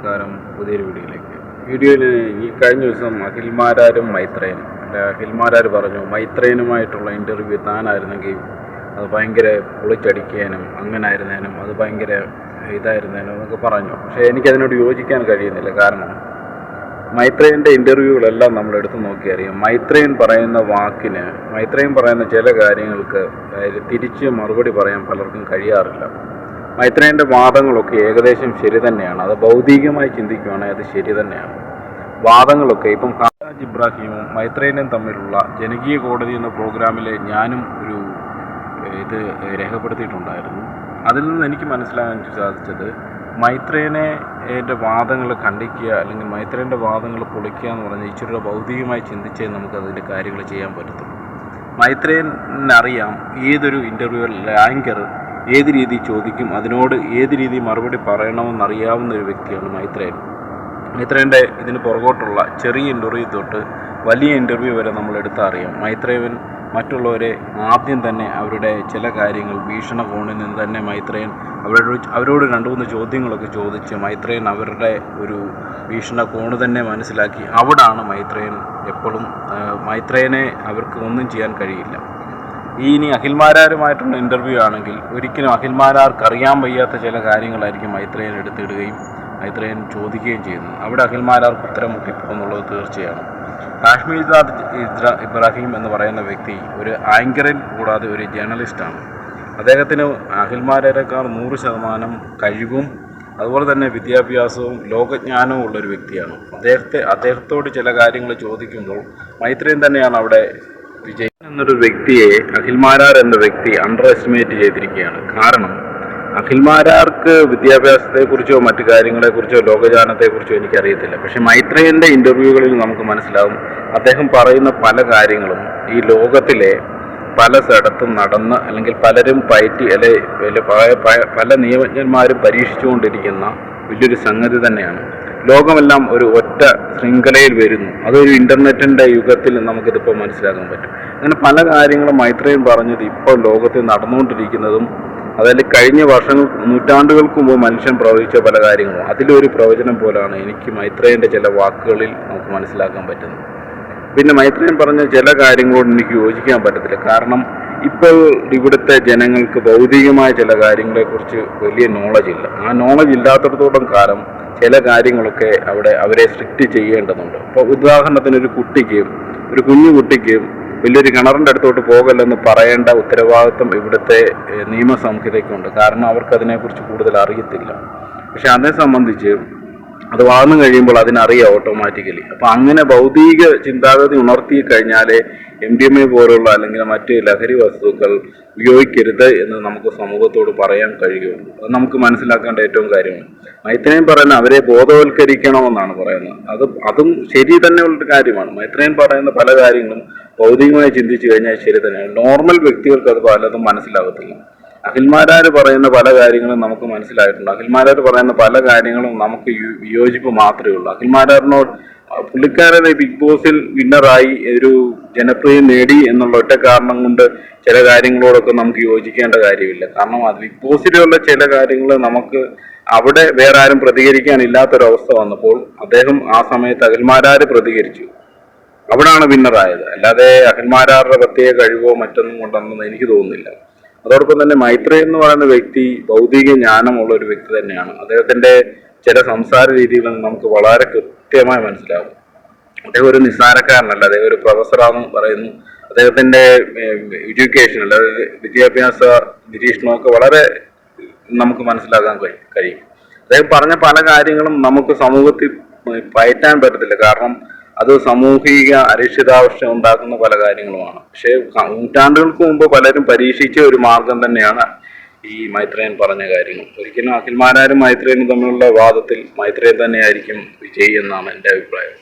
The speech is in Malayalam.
നമസ്കാരം. പുതിയൊരു വീഡിയോയിലേക്ക്. വീഡിയോയിൽ ഈ കഴിഞ്ഞ ദിവസം അഖിൽമാരാരും മൈത്രേനും അല്ല അഖിൽമാരാർ പറഞ്ഞു മൈത്രേനുമായിട്ടുള്ള ഇന്റർവ്യൂ താനായിരുന്നെങ്കിൽ അത് ഭയങ്കര പൊളിച്ചടിക്കാനും അങ്ങനെ ആയിരുന്നേനും അത് ഭയങ്കര ഇതായിരുന്നേനും എന്നൊക്കെ പറഞ്ഞു. പക്ഷേ എനിക്കതിനോട് യോജിക്കാൻ കഴിയുന്നില്ല. കാരണം മൈത്രേന്റെ ഇന്റർവ്യൂകളെല്ലാം നമ്മൾ എടുത്തു നോക്കിയറിയാം. മൈത്രേൻ പറയുന്ന വാക്കിന് മൈത്രേൻ പറയുന്ന ചില കാര്യങ്ങൾക്ക് തിരിച്ച് മറുപടി പറയാൻ പലർക്കും കഴിയാറില്ല. മൈത്രേയന്റെ വാദങ്ങളൊക്കെ ഏകദേശം ശരി തന്നെയാണ്. അത് ഭൗതികമായി ചിന്തിക്കുകയാണെങ്കിൽ അത് ശരി തന്നെയാണ്. വാദങ്ങളൊക്കെ ഇപ്പം ഹാജ് ഇബ്രാഹിമും മൈത്രേയനും തമ്മിലുള്ള ജനകീയ കോടതി എന്ന പ്രോഗ്രാമിൽ ഞാനും ഒരു ഇത് രേഖപ്പെടുത്തിയിട്ടുണ്ടായിരുന്നു. അതിൽ നിന്ന് എനിക്ക് മനസ്സിലാകാൻ സാധിച്ചത് മൈത്രേയനെ എന്റെ വാദങ്ങൾ ഖണ്ഡിക്കുക അല്ലെങ്കിൽ മൈത്രേയന്റെ വാദങ്ങൾ പൊളിക്കുക എന്ന് പറഞ്ഞാൽ ഇച്ചിരിയുടെ ഭൗതികമായി ചിന്തിച്ചേ നമുക്ക് അതിന്റെ കാര്യങ്ങൾ ചെയ്യാൻ പറ്റത്തുള്ളൂ. മൈത്രേയനറിയാം ഏതൊരു ഇന്റർവ്യൂവിൽ ആങ്കർ ഏത് രീതി ചോദിക്കും അതിനോട് ഏത് രീതി മറുപടി പറയണമെന്നറിയാവുന്ന ഒരു വ്യക്തിയാണ് മൈത്രേയൻ. മൈത്രേയന്റെ ഇതിന് പുറകോട്ടുള്ള ചെറിയ ഇന്റർവ്യൂ തൊട്ട് വലിയ ഇന്റർവ്യൂ വരെ നമ്മൾ എടുത്തറിയാം മൈത്രേയൻ മറ്റുള്ളവരെ ആദ്യം തന്നെ അവരുടെ ചില കാര്യങ്ങൾ വീക്ഷണകോണിൽ നിന്ന് തന്നെ മൈത്രേയൻ അവരോട് അവരോട് രണ്ട് മൂന്ന് ചോദ്യങ്ങളൊക്കെ ചോദിച്ച് മൈത്രേയൻ അവരുടെ ഒരു വീക്ഷണകോണ് തന്നെ മനസ്സിലാക്കി. അവിടാണ് മൈത്രേയൻ എപ്പോഴും മൈത്രേയനെ അവർക്ക് ഒന്നും ചെയ്യാൻ കഴിയില്ല. ഈ ഇനി അഖിൽമാരാരുമായിട്ടുള്ള ഇന്റർവ്യൂ ആണെങ്കിൽ ഒരിക്കലും അഖിൽമാരാർക്ക് അറിയാൻ വയ്യാത്ത ചില കാര്യങ്ങളായിരിക്കും മൈത്രേയൻ എടുത്തിടുകയും മൈത്രേയൻ ചോദിക്കുകയും ചെയ്യുന്നത്. അവിടെ അഖിൽമാരാർക്ക് ഉത്തരം മുട്ടിപ്പോകുന്നുള്ളത് തീർച്ചയാണ്. കാശ്മീർ ഇബ്രാഹിം എന്ന് പറയുന്ന വ്യക്തി ഒരു ആങ്കറിൽ കൂടാതെ ഒരു ജേർണലിസ്റ്റാണ് അദ്ദേഹത്തിന് അഖിൽമാരേക്കാൾ നൂറ് ശതമാനം കഴിവും അതുപോലെ തന്നെ വിദ്യാഭ്യാസവും ലോകജ്ഞാനവും ഉള്ളൊരു വ്യക്തിയാണ്. അദ്ദേഹത്തെ അദ്ദേഹത്തോട് ചില കാര്യങ്ങൾ ചോദിക്കുമ്പോൾ മൈത്രേയൻ തന്നെയാണ് അവിടെ വിജയ് എന്നൊരു വ്യക്തിയെ അഖിൽമാരാർ എന്ന വ്യക്തി അണ്ടർ എസ്റ്റിമേറ്റ് ചെയ്തിരിക്കുകയാണ്. കാരണം അഖിൽമാരാർക്ക് വിദ്യാഭ്യാസത്തെക്കുറിച്ചോ മറ്റു കാര്യങ്ങളെക്കുറിച്ചോ ലോകജാനത്തെക്കുറിച്ചോ എനിക്കറിയത്തില്ല. പക്ഷെ മൈത്രേയന്റെ ഇന്റർവ്യൂകളിൽ നമുക്ക് മനസ്സിലാവും അദ്ദേഹം പറയുന്ന പല കാര്യങ്ങളും ഈ ലോകത്തിലെ പല സ്ഥലത്തും നടന്ന് അല്ലെങ്കിൽ പലരും പയറ്റി അല്ലെ പല നിയമജ്ഞന്മാരും പരീക്ഷിച്ചുകൊണ്ടിരിക്കുന്ന വലിയൊരു സംഗതി തന്നെയാണ്. ലോകമെല്ലാം ഒരു ഒറ്റ ശൃംഖലയിൽ വരുന്നു. അതൊരു ഇന്റർനെറ്റിന്റെ യുഗത്തിൽ നമുക്കിതിപ്പോൾ മനസ്സിലാക്കാൻ പറ്റും. അങ്ങനെ പല കാര്യങ്ങളും മൈത്രേയൻ പറഞ്ഞത് ഇപ്പോൾ ലോകത്തിൽ നടന്നുകൊണ്ടിരിക്കുന്നതും അതായത് കഴിഞ്ഞ വർഷങ്ങൾ നൂറ്റാണ്ടുകൾക്ക് മുമ്പ് മനുഷ്യൻ പ്രവചിച്ച പല കാര്യങ്ങളും. അതിലൊരു പ്രവചനം പോലാണ് എനിക്ക് മൈത്രേയന്റെ ചില വാക്കുകളിൽ നമുക്ക് മനസ്സിലാക്കാൻ പറ്റുന്നത്. പിന്നെ മൈത്രേയൻ പറഞ്ഞ ചില കാര്യങ്ങളോട് എനിക്ക് യോജിക്കാൻ പറ്റത്തില്ല. കാരണം ഇപ്പോൾ ഇവിടുത്തെ ജനങ്ങൾക്ക് ഭൗതികമായ ചില കാര്യങ്ങളെക്കുറിച്ച് വലിയ നോളജ് ഇല്ല. ആ നോളജ് ഇല്ലാത്തടത്തോളം കാലം ചില കാര്യങ്ങളൊക്കെ അവിടെ അവരെ സ്ട്രിക്റ്റ് ചെയ്യേണ്ടതുണ്ട്. അപ്പോൾ ഉദാഹരണത്തിന് ഒരു കുട്ടിക്ക് ഒരു കുഞ്ഞു കുട്ടിക്ക് വലിയൊരു കിണറിന്റെ അടുത്തോട്ട് പോകല്ലെന്ന് പറയേണ്ട ഉത്തരവാദിത്വം ഇവിടുത്തെ നിയമസംഹിതയ്ക്കുണ്ട് കാരണം അവർക്ക് അതിനെക്കുറിച്ച് കൂടുതൽ അറിയത്തില്ല. പക്ഷെ അതിനെ സംബന്ധിച്ച് അത് വളർന്നു കഴിയുമ്പോൾ അതിനറിയാം ഓട്ടോമാറ്റിക്കലി അപ്പം അങ്ങനെ ഭൗതിക ചിന്താഗതി ഉണർത്തി കഴിഞ്ഞാലേ എം ഡി എം എ പോലുള്ള അല്ലെങ്കിൽ മറ്റ് ലഹരി വസ്തുക്കൾ ഉപയോഗിക്കരുത് എന്ന് നമുക്ക് സമൂഹത്തോട് പറയാൻ കഴിയുള്ളൂ. അത് നമുക്ക് മനസ്സിലാക്കേണ്ട ഏറ്റവും കാര്യമാണ്. മൈത്രേയൻ പറയുന്ന അവരെ ബോധവൽക്കരിക്കണമെന്നാണ് പറയുന്നത്. അത് അതും ശരി തന്നെയുള്ളൊരു കാര്യമാണ്. മൈത്രേയൻ പറയുന്ന പല കാര്യങ്ങളും ഭൗതികമായി ചിന്തിച്ചു കഴിഞ്ഞാൽ ശരി തന്നെയാണ്. നോർമൽ വ്യക്തികൾക്ക് അത് പലതും മനസ്സിലാകത്തില്ല. അഖിൽമാരാർ പറയുന്ന പല കാര്യങ്ങളും നമുക്ക് മനസ്സിലായിട്ടുണ്ട്. അഖിൽമാരാർ പറയുന്ന പല കാര്യങ്ങളും നമുക്ക് യോജിപ്പ് മാത്രമേ ഉള്ളൂ. അഖിൽമാരാറിനോട് പുള്ളിക്കാരൻ ബിഗ് ബോസിൽ വിന്നറായി ഒരു ജനപ്രിയം നേടി എന്നുള്ള ഒറ്റ കാരണം കൊണ്ട് ചില കാര്യങ്ങളോടൊക്കെ നമുക്ക് യോജിക്കേണ്ട കാര്യമില്ല. കാരണം അത് ബിഗ് ബോസിലുള്ള ചില കാര്യങ്ങൾ നമുക്ക് അവിടെ വേറെ ആരും പ്രതികരിക്കാനില്ലാത്തൊരവസ്ഥ വന്നപ്പോൾ അദ്ദേഹം ആ സമയത്ത് അഖിൽമാരാർ പ്രതികരിച്ചു. അവിടാണ് വിന്നറായത്. അല്ലാതെ അഖിൽമാരാറുടെ പ്രത്യേക കഴിവോ മറ്റൊന്നും കൊണ്ടൊന്നും എനിക്ക് തോന്നുന്നില്ല. അതോടൊപ്പം തന്നെ മൈത്രേ എന്ന് പറയുന്ന വ്യക്തി ഭൗതിക ജ്ഞാനമുള്ള ഒരു വ്യക്തി തന്നെയാണ്. അദ്ദേഹത്തിന്റെ ചില സംസാര രീതികൾ നമുക്ക് വളരെ കൃത്യമായി മനസ്സിലാകും അദ്ദേഹം ഒരു നിസ്സാരക്കാരനല്ല അദ്ദേഹം ഒരു പ്രൊഫസറാണെന്ന് പറയുന്നു. അദ്ദേഹത്തിന്റെ എഡ്യൂക്കേഷൻ അതായത് വിദ്യാഭ്യാസ നിരീക്ഷണമൊക്കെ വളരെ നമുക്ക് മനസ്സിലാക്കാൻ കഴി- കഴിയും. അദ്ദേഹം പറഞ്ഞ പല കാര്യങ്ങളും നമുക്ക് സമൂഹത്തിൽ പയറ്റാൻ പറ്റത്തില്ല. കാരണം അത് സാമൂഹിക അരക്ഷിതാവസ്ഥ ഉണ്ടാക്കുന്ന പല കാര്യങ്ങളുമാണ്. പക്ഷേ നൂറ്റാണ്ടുകൾക്ക് മുമ്പ് പലരും പരീക്ഷിച്ച ഒരു മാർഗം തന്നെയാണ് ഈ മൈത്രേയൻ പറഞ്ഞ കാര്യങ്ങൾ. ഒരിക്കലും അഖിൽമാരാരും മൈത്രേയനും തമ്മിലുള്ള വാദത്തിൽ മൈത്രേയൻ തന്നെയായിരിക്കും വിജയി എന്നാണ് എന്റെ അഭിപ്രായം.